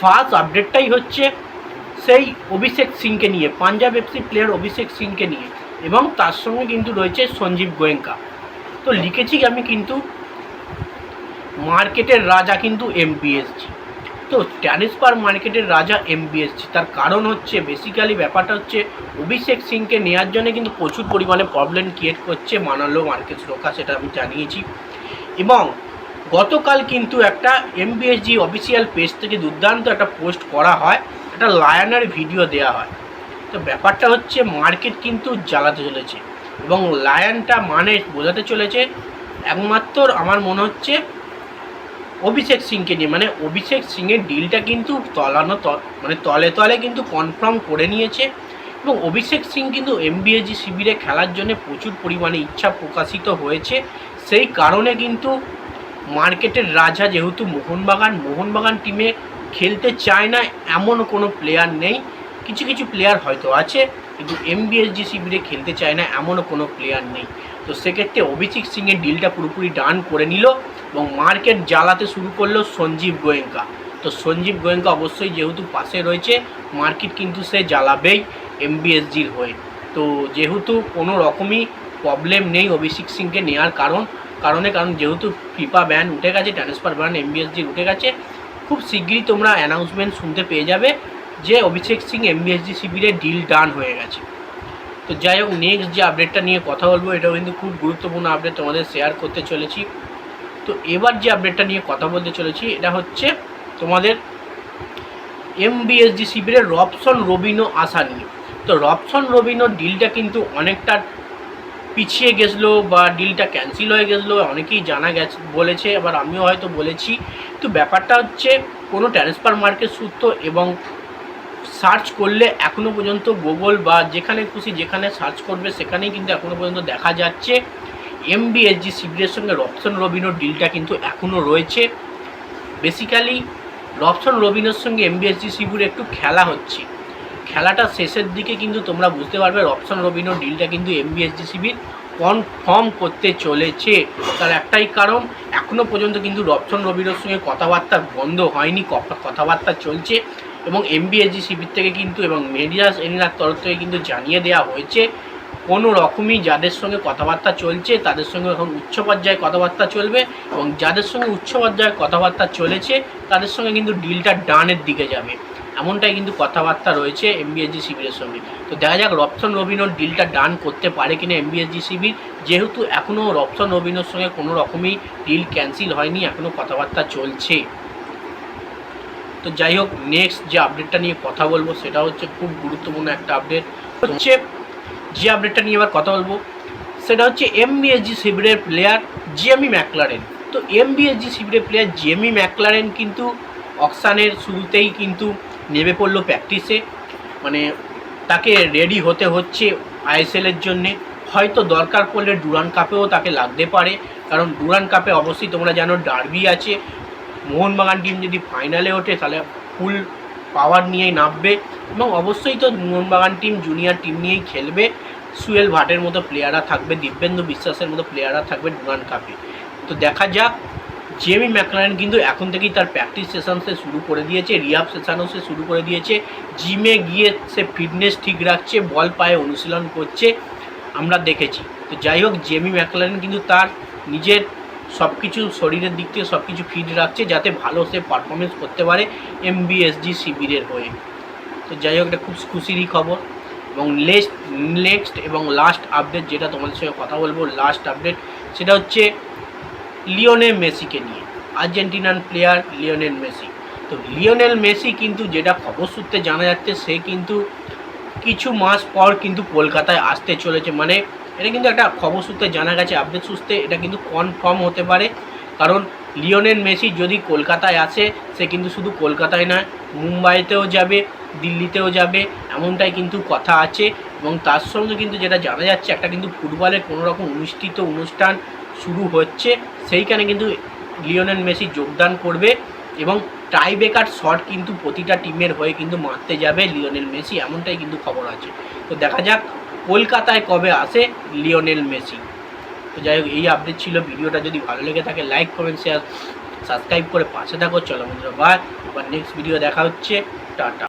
First আপডেটটাই হচ্ছে সেই অভিষেক সিংকে নিয়ে, পাঞ্জাব এফসি প্লেয়ার অভিষেক সিংকে নিয়ে এবং তার সঙ্গে কিন্তু রয়েছে সঞ্জীব গোয়েঙ্কা। তো লিখেছি আমি কিন্তু মার্কেটের রাজা কিন্তু এমবিএসজি তো ট্রান্সফার মার্কেটের রাজা এমবিএসজি তার কারণ হচ্ছে বেসিক্যালি ব্যাপারটা হচ্ছে অভিষেক সিংকে নেওয়ার জন্য কিন্তু প্রচুর পরিমাণে প্রবলেম ক্রিয়েট করছে মানালো মার্কেট রোকা সেটা আমি জানিয়েছি। এবং গতকাল কিন্তু একটা এমবিএসজি অফিসিয়াল পেজ থেকে দুর্দান্ত একটা পোস্ট করা হয়, একটা লায়নের ভিডিও দেওয়া হয়। তো ব্যাপারটা হচ্ছে মার্কেট কিন্তু জ্বালাতে চলেছে এবং লায়নটা মানে বোঝাতে চলেছে একমাত্র আমার মনে হচ্ছে অভিষেক সিংকে নিয়ে। মানে অভিষেক সিংয়ের ডিলটা কিন্তু তলানো মানে তলে তলে কিন্তু কনফার্ম করে নিয়েছে এবং অভিষেক সিং কিন্তু এমবিএজি শিবিরে খেলার জন্য প্রচুর পরিমাণে ইচ্ছা প্রকাশিত হয়েছে। সেই কারণে কিন্তু মার্কেটের রাজা যেহেতু মোহনবাগান মোহনবাগান টিমে খেলতে চায় না, এমন কোনো প্লেয়ার নেই। কিছু কিছু প্লেয়ার হয়তো আছে, কিন্তু এমবিএসজি শিবিরে খেলতে চায় না এমনও কোনো প্লেয়ার নেই। তো সেক্ষেত্রে অভিষেক সিংয়ের ডিলটা পুরোপুরি ডান করে নিল এবং মার্কেট জ্বালাতে শুরু করল সঞ্জীব গোয়েঙ্কা। তো সঞ্জীব গোয়েঙ্কা অবশ্যই যেহেতু পাশে রয়েছে, মার্কেট কিন্তু সে জ্বালাবেই এমবিএসজির হয়ে। তো যেহেতু কোনো রকমই প্রবলেম নেই অভিষেক সিংকে নেওয়ার কারণ কারণে, কারণ যেহেতু ফিফা ব্যান উঠে গেছে ট্রান্সফার ব্যান এমবিএসজির উঠে গেছে, খুব শীঘ্রই তোমরা অ্যানাউন্সমেন্ট শুনতে পেয়ে যাবে যে অভিষেক সিং এমবিএসজি শিবিরে ডিল ডান হয়ে গেছে। তো যাই হোক নেক্সট যে আপডেটটা নিয়ে কথা বলব, এটাও কিন্তু খুব গুরুত্বপূর্ণ আপডেট তোমাদের শেয়ার করতে চলেছি। তো এবার যে আপডেটটা নিয়ে কথা বলতে চলেছি, এটা হচ্ছে তোমাদের এমবিএসজি শিবিরের রবসন রবিনো আসা নিয়ে। তো রবসন রবিনো ডিলটা কিন্তু অনেকটা পিছিয়ে গেছিল বা ডিলটা ক্যান্সেল হয়ে গেছিল, অনেকেই জানা গেছে, বলেছে আবার আমিও হয়তো বলেছি। তো ব্যাপারটা হচ্ছে, কোনো ট্রান্সফার মার্কেট সূত্র এবং সার্চ করলে এখনও পর্যন্ত গুগল বা যেখানে খুশি যেখানে সার্চ করবে, সেখানেই কিন্তু এখনও পর্যন্ত দেখা যাচ্ছে। এমবিএসজি শিবিরের সঙ্গে রবসন রবিনোর ডিলটা কিন্তু এখনও রয়েছে। বেসিক্যালি রবসন রবিনোর সঙ্গে এমবিএসজি শিবির একটু খেলা হচ্ছে। খেলাটা শেষের দিকে কিন্তু তোমরা বুঝতে পারবে রবসন রবিনোর ডিলটা কিন্তু এমবিএসজি শিবির কনফার্ম করতে চলেছে। তার একটাই কারণ এখনও পর্যন্ত কিন্তু রবসন রবিনোর সঙ্গে কথাবার্তা বন্ধ হয়নি কথাবার্তা চলছে এবং এমবিএসজি শিবির থেকে কিন্তু এবং মেডিয়াস এরিনার তরফ থেকে কিন্তু জানিয়ে দেওয়া হয়েছে, কোনো রকমই যাদের সঙ্গে কথাবার্তা চলছে তাদের সঙ্গে এখন উচ্চ পর্যায়ে কথাবার্তা চলবে এবং যাদের সঙ্গে উচ্চ পর্যায়ে কথাবার্তা চলেছে তাদের সঙ্গে কিন্তু ডিলটা ডানের দিকে যাবে। এমনটাই কিন্তু কথাবার্তা রয়েছে এমবিএসজি শিবিরের সঙ্গে। তো দেখা যাক রপসন রবিনোর ডিলটা ডান করতে পারে কিনা এমবিএসজি শিবির যেহেতু এখনও রপসন রবিনোর সঙ্গে কোনো রকমই ডিল ক্যান্সেল হয়নি এখনও কথাবার্তা চলছে। তো যাই হোক নেক্সট যে আপডেটটা নিয়ে কথা বলব, সেটা হচ্ছে খুব গুরুত্বপূর্ণ একটা আপডেট হচ্ছে যে আপডেটটা নিয়ে এবার কথা বলব, সেটা হচ্ছে এমবিএসজি শিবিরের প্লেয়ার জিএমই ম্যাকলারেন তো এমবিএসজি শিবিরের প্লেয়ার জিএমই ম্যাকলারেন কিন্তু অকশানের শুরুতেই কিন্তু নেমে পড়ল প্র্যাকটিসে মানে তাকে রেডি হতে হচ্ছে আইএসএলের জন্যে। হয়তো দরকার পড়লে ডুরান কাপেও তাকে লাগতে পারে। কারণ ডুরান কাপে অবশ্যই তোমরা জানো ডার্বি আছে। মোহনবাগান টিম যদি ফাইনালে ওঠে, তাহলে ফুল পাওয়ার নিয়েই নামবে। এবং অবশ্যই তো মোহনবাগান টিম জুনিয়র টিম নিয়েই খেলবে। সুয়েল ভাটের মতো প্লেয়াররা থাকবে, দিব্যেন্দু বিশ্বাসের মতো প্লেয়াররা থাকবে ডুরান কাপে তো দেখা যাক জেমি ম্যাকলারেন কিন্তু এখন থেকেই তার প্র্যাকটিস সেশন সে শুরু করে দিয়েছে রিহাব সেশনও সে শুরু করে দিয়েছে। জিমে গিয়ে সে ফিটনেস ঠিক রাখছে, বল পায়ে অনুশীলন করছে, আমরা দেখেছি। তো যাই হোক জেমি ম্যাকলারেন কিন্তু তার নিজের সব কিছু শরীরের দিক থেকে সব কিছু ফিট রাখছে, যাতে ভালো সে পারফরমেন্স করতে পারে এমবিএসজি শিবিরের হয়ে। তো যাই হোক, এটা খুব খুশিরই খবর। এবং নেক্সট নেক্সট এবং লাস্ট আপডেট যেটা তোমাদের সঙ্গে কথা বলব লাস্ট আপডেট সেটা হচ্ছে লিওনেল মেসিকে নিয়ে। Argentinian player Lionel Messi. তো লিওনেল মেসি কিন্তু যেটা খবর সূত্রে জানা যাচ্ছে, সে কিন্তু কিছু মাস পর কিন্তু কলকাতায় আসতে চলেছে। মানে এটা কিন্তু একটা খবর সূত্রে জানা গেছে আপডেট সূত্রে। এটা কিন্তু কনফার্ম হতে পারে। কারণ লিওনেল মেসি যদি কলকাতায় আসে, সে কিন্তু শুধু কলকাতায় নয়, মুম্বাইতেও যাবে, দিল্লিতেও যাবে, এমনটাই কিন্তু কথা আছে। এবং তার সঙ্গে কিন্তু যেটা জানা যাচ্ছে, একটা কিন্তু ফুটবলের কোনো রকম অনুষ্ঠিত অনুষ্ঠান শুরু হচ্ছে। সেইখানে কিন্তু লিওনেল মেসি যোগদান করবে এবং টাই বেকার শট কিন্তু প্রতিটা টিমের হয়ে কিন্তু মারতে যাবে লিওনেল মেসি, এমনটাই কিন্তু খবর আছে। তো দেখা যাক কলকাতায় কবে আসে লিওনেল মেসি। তো যাই হোক, এই আপডেট ছিল। ভিডিওটা যদি ভালো লেগে থাকে লাইক কমেন্ট শেয়ার সাবস্ক্রাইব করে পাশে থাকো। চলো বন্ধুরা বাই আবার নেক্সট ভিডিও দেখা হচ্ছে। টাটা।